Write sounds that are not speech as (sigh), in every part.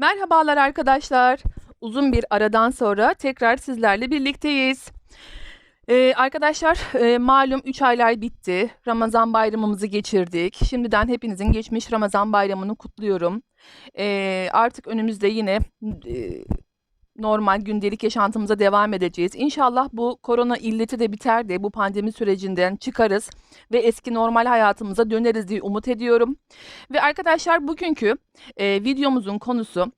Merhabalar arkadaşlar. Uzun bir aradan sonra tekrar sizlerle birlikteyiz. Ee, arkadaşlar e, malum 3 aylar bitti. Ramazan bayramımızı geçirdik. Şimdiden hepinizin geçmiş Ramazan bayramını kutluyorum. Ee, artık önümüzde yine e, normal gündelik yaşantımıza devam edeceğiz. İnşallah bu korona illeti de biter de bu pandemi sürecinden çıkarız ve eski normal hayatımıza döneriz diye umut ediyorum. Ve arkadaşlar bugünkü e, videomuzun konusu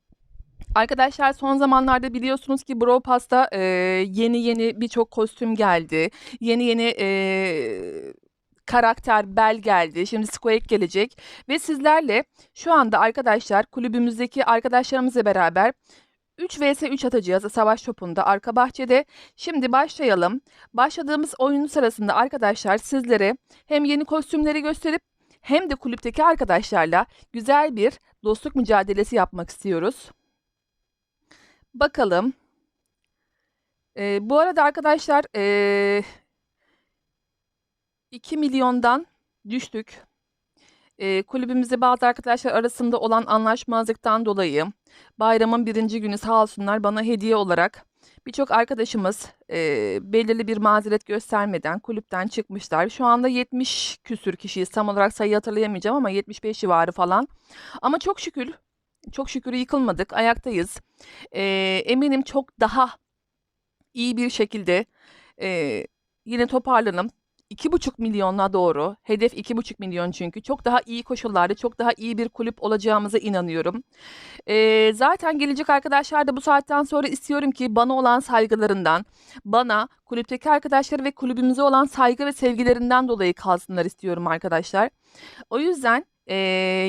Arkadaşlar son zamanlarda biliyorsunuz ki Bro Pasta e, yeni yeni birçok kostüm geldi. Yeni yeni e, karakter Bel geldi. Şimdi Squeak gelecek. Ve sizlerle şu anda arkadaşlar kulübümüzdeki arkadaşlarımızla beraber 3 vs 3 atacağız savaş topunda arka bahçede. Şimdi başlayalım. Başladığımız oyun sırasında arkadaşlar sizlere hem yeni kostümleri gösterip hem de kulüpteki arkadaşlarla güzel bir dostluk mücadelesi yapmak istiyoruz. Bakalım. Ee, bu arada arkadaşlar ee, 2 milyondan düştük. Ee, kulübümüzde bazı arkadaşlar arasında olan anlaşmazlıktan dolayı bayramın birinci günü sağ olsunlar bana hediye olarak birçok arkadaşımız e, belirli bir mazeret göstermeden kulüpten çıkmışlar. Şu anda 70 küsür kişiyiz. Tam olarak sayı hatırlayamayacağım ama 75 civarı falan. Ama çok şükür çok şükür yıkılmadık, ayaktayız. E, eminim çok daha iyi bir şekilde e, yine toparlanıp 2,5 milyona doğru, hedef 2,5 milyon çünkü çok daha iyi koşullarda, çok daha iyi bir kulüp olacağımıza inanıyorum. E, zaten gelecek arkadaşlar da bu saatten sonra istiyorum ki bana olan saygılarından, bana, kulüpteki arkadaşları ve kulübümüze olan saygı ve sevgilerinden dolayı kalsınlar istiyorum arkadaşlar. O yüzden e,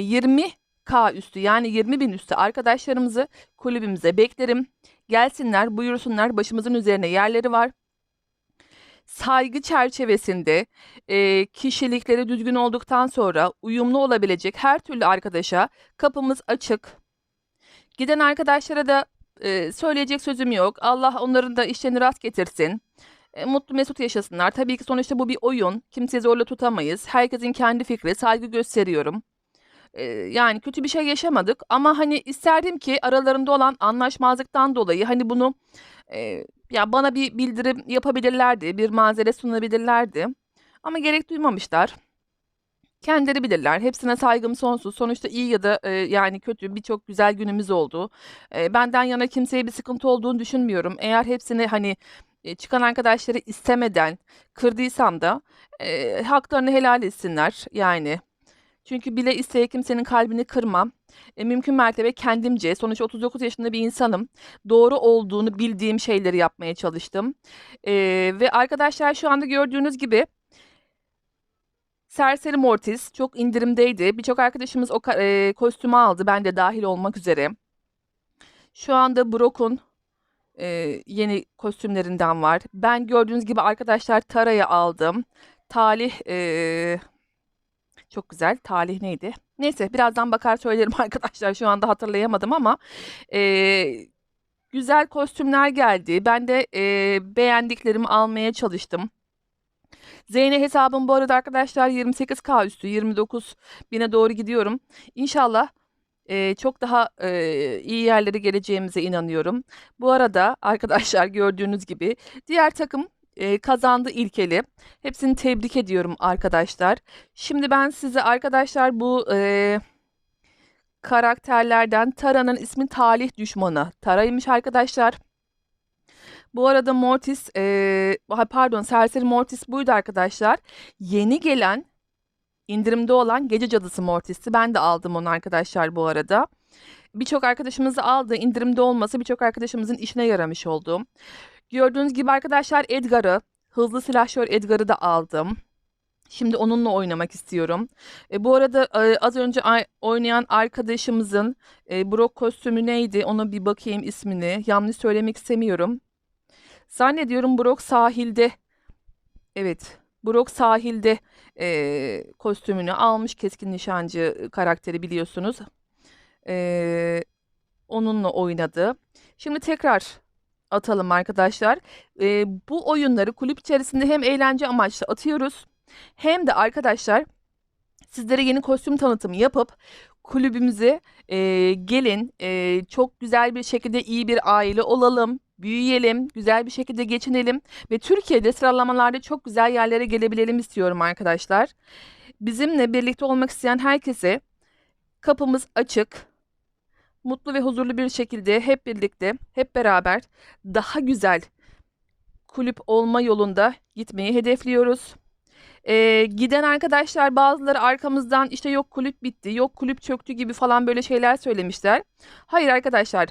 20 K üstü yani 20 bin üstü arkadaşlarımızı kulübümüze beklerim. Gelsinler buyursunlar başımızın üzerine yerleri var. Saygı çerçevesinde e, kişilikleri düzgün olduktan sonra uyumlu olabilecek her türlü arkadaşa kapımız açık. Giden arkadaşlara da e, söyleyecek sözüm yok. Allah onların da işlerini rast getirsin. E, mutlu mesut yaşasınlar. Tabii ki sonuçta bu bir oyun. Kimseyi zorla tutamayız. Herkesin kendi fikri. Saygı gösteriyorum yani kötü bir şey yaşamadık ama hani isterdim ki aralarında olan anlaşmazlıktan dolayı hani bunu e, ya bana bir bildirim yapabilirlerdi, bir mazeret sunabilirlerdi. Ama gerek duymamışlar. Kendileri bilirler. Hepsine saygım sonsuz. Sonuçta iyi ya da e, yani kötü birçok güzel günümüz oldu. E, benden yana kimseye bir sıkıntı olduğunu düşünmüyorum. Eğer hepsini hani e, çıkan arkadaşları istemeden kırdıysam da e, haklarını helal etsinler. Yani çünkü bile isteye kimsenin kalbini kırmam. E, mümkün mertebe kendimce, sonuç 39 yaşında bir insanım. Doğru olduğunu bildiğim şeyleri yapmaya çalıştım. E, ve arkadaşlar şu anda gördüğünüz gibi Serseri Mortis çok indirimdeydi. Birçok arkadaşımız o e, kostümü aldı. Ben de dahil olmak üzere. Şu anda Brock'un e, yeni kostümlerinden var. Ben gördüğünüz gibi arkadaşlar Tara'yı aldım. Talih e, çok güzel. Talih neydi? Neyse birazdan bakar söylerim (laughs) arkadaşlar. Şu anda hatırlayamadım ama e, güzel kostümler geldi. Ben de e, beğendiklerimi almaya çalıştım. Zeyne hesabım bu arada arkadaşlar 28K üstü 29 bine doğru gidiyorum. İnşallah e, çok daha e, iyi yerlere geleceğimize inanıyorum. Bu arada arkadaşlar gördüğünüz gibi diğer takım kazandı ilkeli. Hepsini tebrik ediyorum arkadaşlar. Şimdi ben size arkadaşlar bu e, karakterlerden Tara'nın ismi Talih Düşmanı. Tara'ymış arkadaşlar. Bu arada Mortis, e, pardon Serseri Mortis buydu arkadaşlar. Yeni gelen indirimde olan Gece Cadısı Mortis'i ben de aldım onu arkadaşlar bu arada. Birçok arkadaşımız aldı. indirimde olması birçok arkadaşımızın işine yaramış oldu. Gördüğünüz gibi arkadaşlar Edgar'ı, hızlı silahşör Edgar'ı da aldım. Şimdi onunla oynamak istiyorum. E, bu arada e, az önce oynayan arkadaşımızın e, Brock kostümü neydi? Ona bir bakayım ismini. Yanlış söylemek istemiyorum. Zannediyorum Brock sahilde. Evet. Brock sahilde e, kostümünü almış. Keskin nişancı karakteri biliyorsunuz. E, onunla oynadı. Şimdi tekrar atalım arkadaşlar. E, bu oyunları kulüp içerisinde hem eğlence amaçlı atıyoruz hem de arkadaşlar sizlere yeni kostüm tanıtımı yapıp kulübümüze e, gelin e, çok güzel bir şekilde iyi bir aile olalım, büyüyelim, güzel bir şekilde geçinelim ve Türkiye'de sıralamalarda çok güzel yerlere gelebilelim istiyorum arkadaşlar. Bizimle birlikte olmak isteyen herkese kapımız açık. Mutlu ve huzurlu bir şekilde hep birlikte, hep beraber daha güzel kulüp olma yolunda gitmeyi hedefliyoruz. Ee, giden arkadaşlar bazıları arkamızdan işte yok kulüp bitti, yok kulüp çöktü gibi falan böyle şeyler söylemişler. Hayır arkadaşlar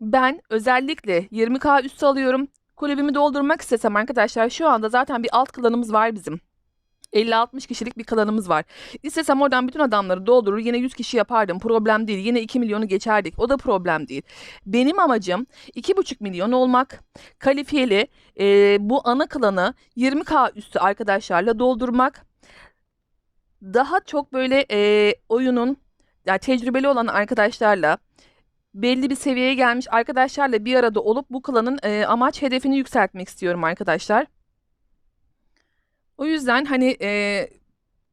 ben özellikle 20K üstü alıyorum. Kulübümü doldurmak istesem arkadaşlar şu anda zaten bir alt klanımız var bizim. 50-60 kişilik bir klanımız var. İstesem oradan bütün adamları doldurur yine 100 kişi yapardım. Problem değil. Yine 2 milyonu geçerdik. O da problem değil. Benim amacım 2,5 milyon olmak. Kalifiyeli e, bu ana klanı 20k üstü arkadaşlarla doldurmak. Daha çok böyle e, oyunun yani tecrübeli olan arkadaşlarla belli bir seviyeye gelmiş arkadaşlarla bir arada olup bu klanın e, amaç hedefini yükseltmek istiyorum arkadaşlar. O yüzden hani e,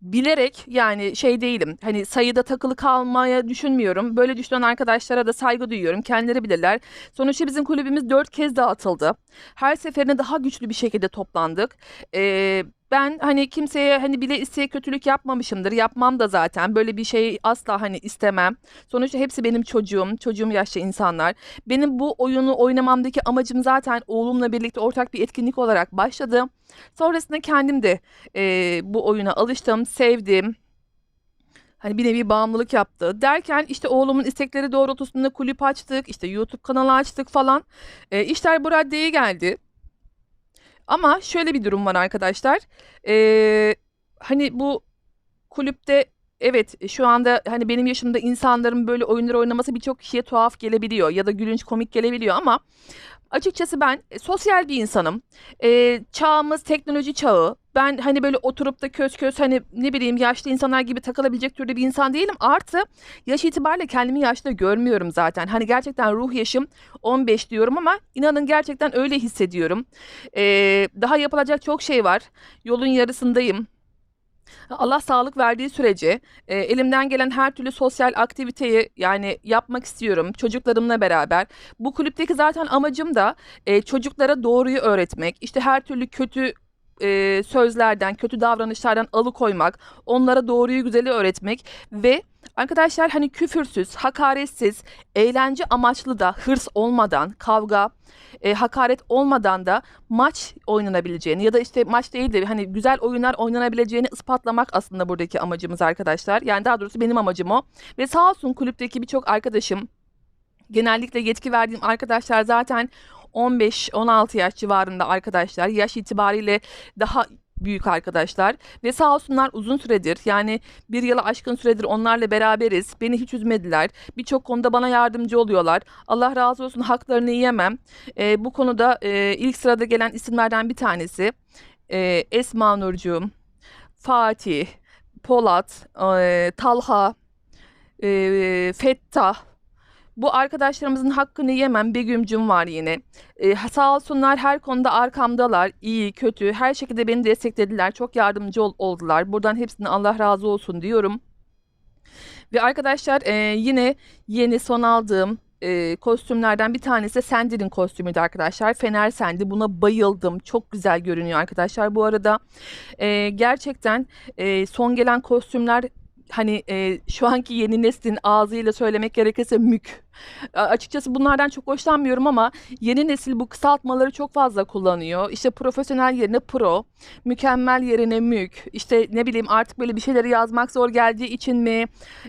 bilerek yani şey değilim. Hani sayıda takılı kalmaya düşünmüyorum. Böyle düşünen arkadaşlara da saygı duyuyorum. Kendileri bilirler. Sonuçta bizim kulübümüz dört kez dağıtıldı. Her seferinde daha güçlü bir şekilde toplandık. Ee, ben hani kimseye hani bile isteye kötülük yapmamışımdır. Yapmam da zaten. Böyle bir şey asla hani istemem. Sonuçta hepsi benim çocuğum. Çocuğum yaşlı insanlar. Benim bu oyunu oynamamdaki amacım zaten oğlumla birlikte ortak bir etkinlik olarak başladı. Sonrasında kendim de e, bu oyuna alıştım, sevdim. Hani bir nevi bağımlılık yaptı. Derken işte oğlumun istekleri doğrultusunda kulüp açtık, işte YouTube kanalı açtık falan. E, işler bu raddeye geldi. Ama şöyle bir durum var arkadaşlar. E, hani bu kulüpte evet şu anda hani benim yaşımda insanların böyle oyunlar oynaması birçok kişiye tuhaf gelebiliyor ya da gülünç komik gelebiliyor ama Açıkçası ben e, sosyal bir insanım. Ee, çağımız teknoloji çağı. Ben hani böyle oturup da köz köz hani ne bileyim yaşlı insanlar gibi takılabilecek türde bir insan değilim. Artı yaş itibariyle kendimi yaşlı görmüyorum zaten. Hani gerçekten ruh yaşım 15 diyorum ama inanın gerçekten öyle hissediyorum. Ee, daha yapılacak çok şey var. Yolun yarısındayım. Allah sağlık verdiği sürece e, elimden gelen her türlü sosyal aktiviteyi yani yapmak istiyorum çocuklarımla beraber. Bu kulüpteki zaten amacım da e, çocuklara doğruyu öğretmek. İşte her türlü kötü e, sözlerden, kötü davranışlardan alıkoymak, onlara doğruyu güzeli öğretmek ve arkadaşlar hani küfürsüz, hakaretsiz, eğlence amaçlı da hırs olmadan, kavga, e, hakaret olmadan da maç oynanabileceğini ya da işte maç değil de hani güzel oyunlar oynanabileceğini ispatlamak aslında buradaki amacımız arkadaşlar. Yani daha doğrusu benim amacım o. Ve sağ olsun kulüpteki birçok arkadaşım genellikle yetki verdiğim arkadaşlar zaten 15-16 yaş civarında arkadaşlar. Yaş itibariyle daha büyük arkadaşlar ve sağ olsunlar uzun süredir yani bir yıla aşkın süredir onlarla beraberiz. Beni hiç üzmediler. Birçok konuda bana yardımcı oluyorlar. Allah razı olsun haklarını yiyemem. E, bu konuda e, ilk sırada gelen isimlerden bir tanesi e, Esma Nurcuğum, Fatih, Polat, e, Talha, e, Fettah, bu arkadaşlarımızın hakkını yemem. Begüm'cüm var yine. Ee, sağ olsunlar her konuda arkamdalar. İyi, kötü, her şekilde beni desteklediler. Çok yardımcı ol- oldular. Buradan hepsine Allah razı olsun diyorum. Ve arkadaşlar e, yine yeni son aldığım e, kostümlerden bir tanesi Sandy'nin kostümüydü arkadaşlar. Fener Sandy. Buna bayıldım. Çok güzel görünüyor arkadaşlar. Bu arada e, gerçekten e, son gelen kostümler hani e, şu anki yeni neslin ağzıyla söylemek gerekirse mük. açıkçası bunlardan çok hoşlanmıyorum ama yeni nesil bu kısaltmaları çok fazla kullanıyor. İşte profesyonel yerine pro, mükemmel yerine mük. İşte ne bileyim artık böyle bir şeyleri yazmak zor geldiği için mi,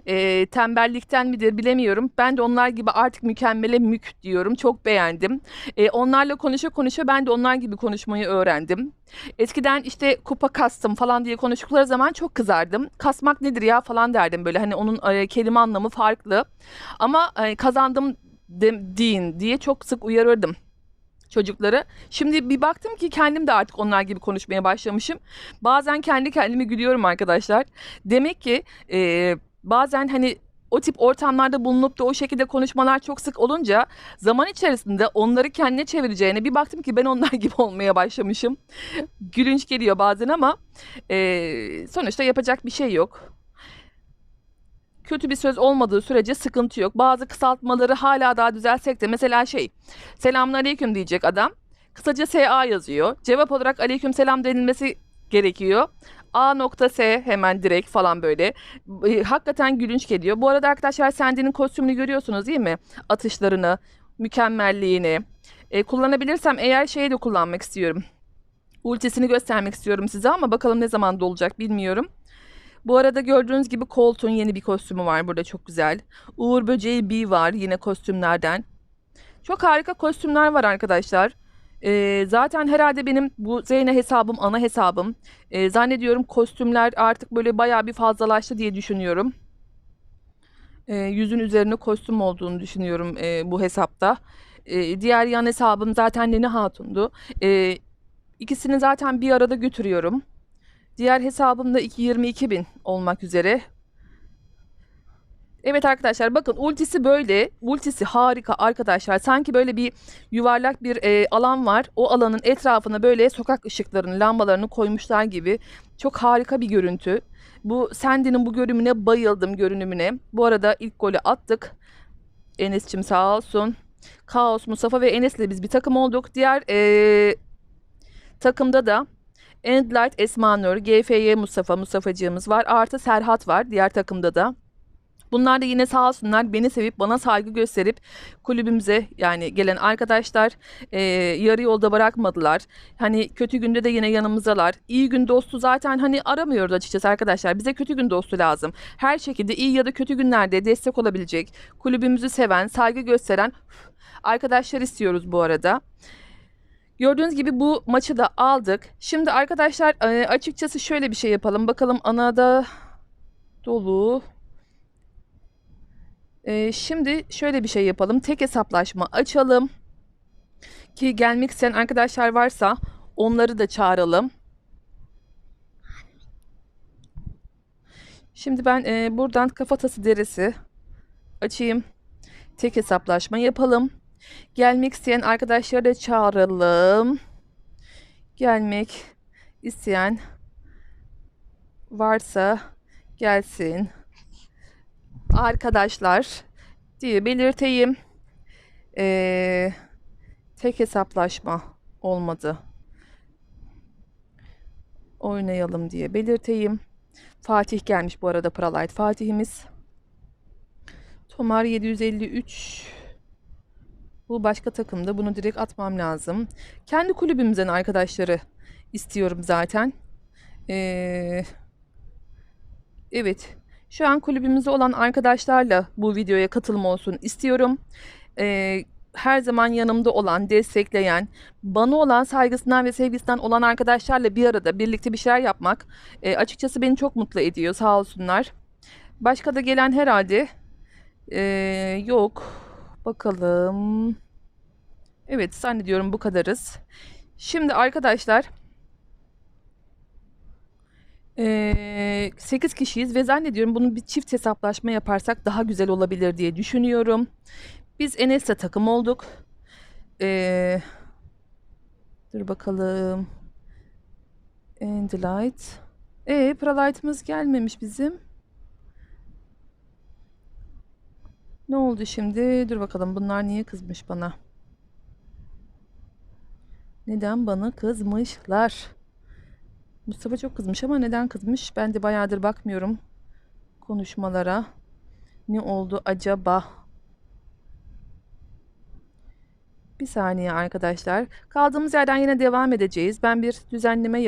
e, tembellikten midir bilemiyorum. Ben de onlar gibi artık mükemmele mük diyorum. Çok beğendim. E, onlarla konuşa konuşa ben de onlar gibi konuşmayı öğrendim. Eskiden işte kupa kastım falan diye konuştukları zaman çok kızardım. Kasmak nedir ya falan derdim böyle hani onun e, kelime anlamı farklı. Ama e, kazandım de, deyin diye çok sık uyarırdım çocukları. Şimdi bir baktım ki kendim de artık onlar gibi konuşmaya başlamışım. Bazen kendi kendime gülüyorum arkadaşlar. Demek ki e, bazen hani o tip ortamlarda bulunup da o şekilde konuşmalar çok sık olunca zaman içerisinde onları kendine çevireceğine bir baktım ki ben onlar (laughs) gibi olmaya başlamışım. Gülünç geliyor bazen ama e, sonuçta yapacak bir şey yok. Kötü bir söz olmadığı sürece sıkıntı yok. Bazı kısaltmaları hala daha düzelsek de mesela şey selamünaleyküm diyecek adam. Kısaca SA yazıyor. Cevap olarak aleyküm selam denilmesi gerekiyor. A nokta S hemen direkt falan böyle. E, Hakikaten gülünç geliyor. Bu arada arkadaşlar Sandy'nin kostümünü görüyorsunuz değil mi? Atışlarını, mükemmelliğini. E, kullanabilirsem eğer şeyi de kullanmak istiyorum. Ultisini göstermek istiyorum size ama bakalım ne zaman olacak bilmiyorum. Bu arada gördüğünüz gibi Colt'un yeni bir kostümü var burada çok güzel. Uğur Böceği B var yine kostümlerden. Çok harika kostümler var arkadaşlar. Ee, zaten herhalde benim bu Zeyne hesabım ana hesabım. Ee, zannediyorum kostümler artık böyle bayağı bir fazlalaştı diye düşünüyorum. Ee, yüzün üzerine kostüm olduğunu düşünüyorum e, bu hesapta. Ee, diğer yan hesabım zaten Nene Hatun'du. Ee, ikisini zaten bir arada götürüyorum. Diğer hesabım da 22 bin olmak üzere. Evet arkadaşlar bakın ultisi böyle. Ultisi harika arkadaşlar. Sanki böyle bir yuvarlak bir e, alan var. O alanın etrafına böyle sokak ışıklarını, lambalarını koymuşlar gibi. Çok harika bir görüntü. Bu Sandy'nin bu görünümüne bayıldım görünümüne. Bu arada ilk golü attık. Enes'cim sağ olsun. Kaos, Mustafa ve Enes'le biz bir takım olduk. Diğer e, takımda da Endlight, Esma Nur, GFY Mustafa, Mustafa'cığımız var. Artı Serhat var diğer takımda da. Bunlar da yine sağ olsunlar beni sevip bana saygı gösterip kulübümüze yani gelen arkadaşlar e, yarı yolda bırakmadılar. Hani kötü günde de yine yanımızdalar. İyi gün dostu zaten hani aramıyoruz açıkçası arkadaşlar. Bize kötü gün dostu lazım. Her şekilde iyi ya da kötü günlerde destek olabilecek, kulübümüzü seven, saygı gösteren arkadaşlar istiyoruz bu arada. Gördüğünüz gibi bu maçı da aldık. Şimdi arkadaşlar e, açıkçası şöyle bir şey yapalım. Bakalım anada dolu. E, şimdi şöyle bir şey yapalım. Tek hesaplaşma açalım. Ki gelmek isteyen arkadaşlar varsa onları da çağıralım. Şimdi ben e, buradan kafatası derisi açayım. Tek hesaplaşma yapalım. Gelmek isteyen arkadaşları da çağıralım. Gelmek isteyen varsa gelsin. Arkadaşlar diye belirteyim. Ee, tek hesaplaşma olmadı. Oynayalım diye belirteyim. Fatih gelmiş bu arada Pralight Fatih'imiz. Tomar 753 bu başka takımda. Bunu direkt atmam lazım. Kendi kulübümüzden arkadaşları istiyorum zaten. Ee, evet. Şu an kulübümüzde olan arkadaşlarla bu videoya katılım olsun istiyorum. Ee, her zaman yanımda olan, destekleyen, bana olan saygısından ve sevgisinden olan arkadaşlarla bir arada birlikte bir şeyler yapmak e, açıkçası beni çok mutlu ediyor. Sağ olsunlar. Başka da gelen herhalde e, yok. Bakalım. Evet zannediyorum bu kadarız. Şimdi arkadaşlar eee 8 kişiyiz ve zannediyorum bunu bir çift hesaplaşma yaparsak daha güzel olabilir diye düşünüyorum. Biz Enes'le takım olduk. Eee dur bakalım. Endlight. E Pralight'ımız gelmemiş bizim. Ne oldu şimdi? Dur bakalım bunlar niye kızmış bana? Neden bana kızmışlar? Mustafa çok kızmış ama neden kızmış? Ben de bayağıdır bakmıyorum konuşmalara. Ne oldu acaba? Bir saniye arkadaşlar. Kaldığımız yerden yine devam edeceğiz. Ben bir düzenleme